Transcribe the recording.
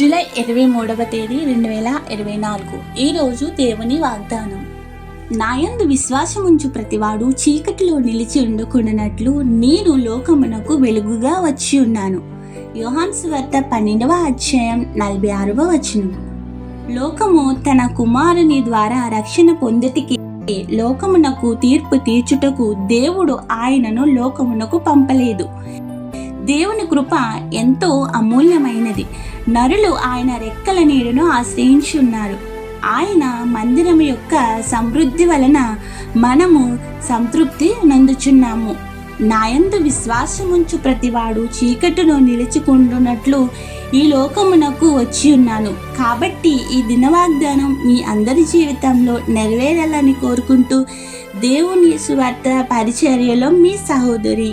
July ఇరవై మూడవ తేదీ రెండు వేల ఇరవై నాలుగు. ఈరోజు దేవుని వాగ్దానం. నాయందు విశ్వాసముంచు ప్రతివాడు చీకటిలో నిలిచి ఉండకుండానట్లు నేను లోకమునకు వెలుగుగా వచ్చి ఉన్నాను. యోహాన్స్ వద్ద పన్నెండవ అధ్యాయం నలభై ఆరవ వచనం. లోకము తన కుమారుని ద్వారా రక్షణ పొందుటికి లోకమునకు తీర్పు తీర్చుటకు దేవుడు ఆయనను లోకమునకు పంపలేదు. దేవుని కృప ఎంతో అమూల్యమైనది. నరులు ఆయన రెక్కల నీడను ఆశ్రయించున్నారు. ఆయన మందిరం యొక్క సమృద్ధి వలన మనము సంతృప్తి నందుచున్నాము. నాయందు విశ్వాసముంచు ప్రతివాడు చీకటిలో నిలుచుకుంటున్నట్లు ఈ లోకమునకు వచ్చి ఉన్నాను కాబట్టి ఈ దినవాగ్దానం మీ అందరి జీవితంలో నెరవేరాలని కోరుకుంటూ దేవుని సువార్త పరిచర్యలో మీ సహోదరి